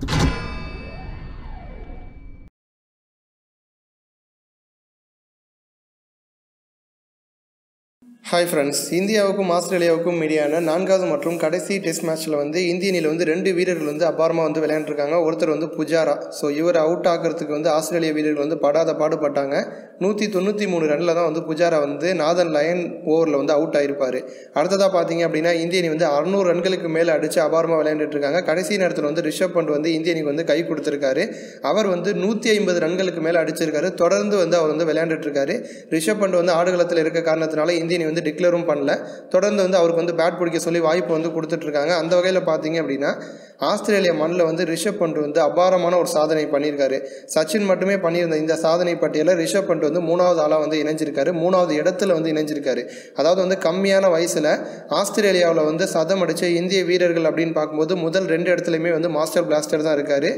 you hi friends இந்தியாவுக்கும் ஆஸ்திரேலியாவுக்கும் இடையான நான்காவது மற்றும் கடைசி டெஸ்ட் மேட்ச்சில் வந்து இந்திய அணியில் வந்து ரெண்டு வீரர்கள் வந்து அபாரமாக வந்து விளையாண்டுருக்காங்க. ஒருத்தர் வந்து புஜாரா. ஸோ இவர் அவுட் ஆகிறதுக்கு வந்து ஆஸ்திரேலிய வீரர்கள் வந்து படாத பாடுபட்டாங்க. நூற்றி தொண்ணூற்றி மூணு ரனில் தான் வந்து புஜாரா வந்து நாதன் லயன் ஓவரில் வந்து அவுட் ஆகிருப்பார் அடுத்ததாக பார்த்தீங்க அப்படின்னா இந்திய அணி வந்து அறநூறு ரன்களுக்கு மேலே அடித்து அபாரமாக விளையாண்டுட்ருக்காங்க கடைசி நேரத்தில் வந்து ரிஷப் பண்ட் வந்து இந்திய அணிக்கு வந்து கை கொடுத்துருக்காரு. அவர் வந்து நூற்றி ஐம்பது ரன்களுக்கு மேலே அடிச்சிருக்காரு. தொடர்ந்து வந்து அவர் வந்து விளையாண்டுட்டுருக்காரு ரிஷப் பண்ட் வந்து ஆடுகளத்தில் இருக்க காரணத்தினால இந்திய அணி வந்து டிக்ளேரும் பண்ணல. தொடர்ந்து வந்து அவருக்கு வந்து பேட் பிடிக்க சொல்லி வாய்ப்பு வந்து கொடுத்துட்ருக்காங்க அந்த வகையில் பார்த்தீங்க அப்படின்னா ஆஸ்திரேலிய மண்ணில் வந்து ரிஷப் பண்ட் வந்து அபாரமான ஒரு சாதனை பண்ணியிருக்காரு. சச்சின் மட்டுமே பண்ணியிருந்த இந்த சாதனை பட்டியலில் ரிஷப் பண்ட் வந்து மூணாவது ஆளாக வந்து இணைஞ்சிருக்காரு. மூணாவது இடத்துல வந்து இணைஞ்சிருக்காரு. அதாவது வந்து கம்மியான வயசில் ஆஸ்திரேலியாவில் வந்து சதம் அடித்த இந்திய வீரர்கள் அப்படின்னு பார்க்கும்போது முதல் ரெண்டு இடத்துலையுமே வந்து மாஸ்டர் பிளாஸ்டர் தான் இருக்கார்.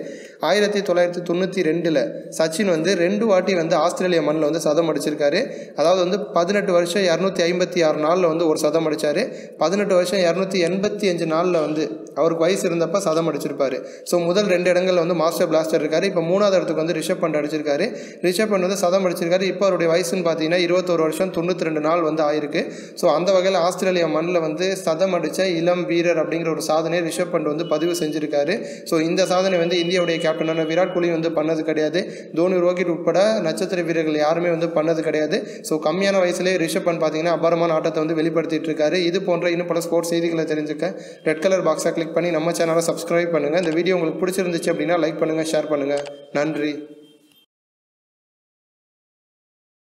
ஆயிரத்தி தொள்ளாயிரத்தி தொண்ணூற்றி ரெண்டில் சச்சின் வந்து ரெண்டு வாட்டி வந்து ஆஸ்திரேலிய மண்ணில் வந்து சதம் அடிச்சிருக்காரு. அதாவது வந்து பதினெட்டு வருஷம் இரநூத்தி ஐம்பத்தி ஆறு நாளில் வந்து ஒரு சதம் அடித்தார் பதினெட்டு வருஷம் இரநூத்தி எண்பத்தி அஞ்சு நாளில் வந்து அவருக்கு வயசு இருந்தப்போ சதம் அடிச்சிருப்பாரு. ஸோ முதல் ரெண்டு இடங்களில் வந்து மாஸ்டர் பிளாஸ்டர் இருக்காரு. இப்போ மூணாவது இடத்துக்கு வந்து ரிஷப் பண்ட் அடிச்சிருக்காரு. ரிஷப் பண்ட் வந்து சதம் அடிச்சிருக்காரு. இப்போ அவருடைய வயசுன்னு பார்த்தீங்கன்னா இருபத்தோரு வருஷம் தொண்ணூற்றி ரெண்டு நாள் வந்து ஆயிருக்கு. ஸோ அந்த வகையில் ஆஸ்திரேலியா மண்ணில் வந்து சதம் அடித்த இளம் வீரர் அப்படிங்கிற ஒரு சாதனையை ரிஷப் பண்ட் வந்து பதிவு செஞ்சிருக்காரு. ஸோ இந்த சாதனை வந்து இந்தியாவுடைய கேப்டனான விராட் கோலி வந்து பண்ணது கிடையாது. தோனி ரோஹித் உட்பட நட்சத்திர வீரர்கள் யாருமே வந்து பண்ணது கிடையாது. ஸோ கம்மியான வயசுலேயே ரிஷப் பண்ட் பார்த்தீங்கன்னா அபாரமான ஆட்டத்தை வந்து வெளிப்படுத்திட்டு இருக்காரு. இது போன்ற இன்னும் பல ஸ்போர்ட்ஸ் செய்திகளை தெரிஞ்சுக்க ரெட் கலர் பாக்ஸை கிளிக் பண்ணி நம்ம சேனலை சப்ஸ்கிரைப் பண்ணுங்கள் இந்த வீடியோ உங்களுக்கு பிடிச்சிருந்துச்சு அப்படின்னா லைக் பண்ணுங்கள் ஷேர் பண்ணுங்கள் நன்றி.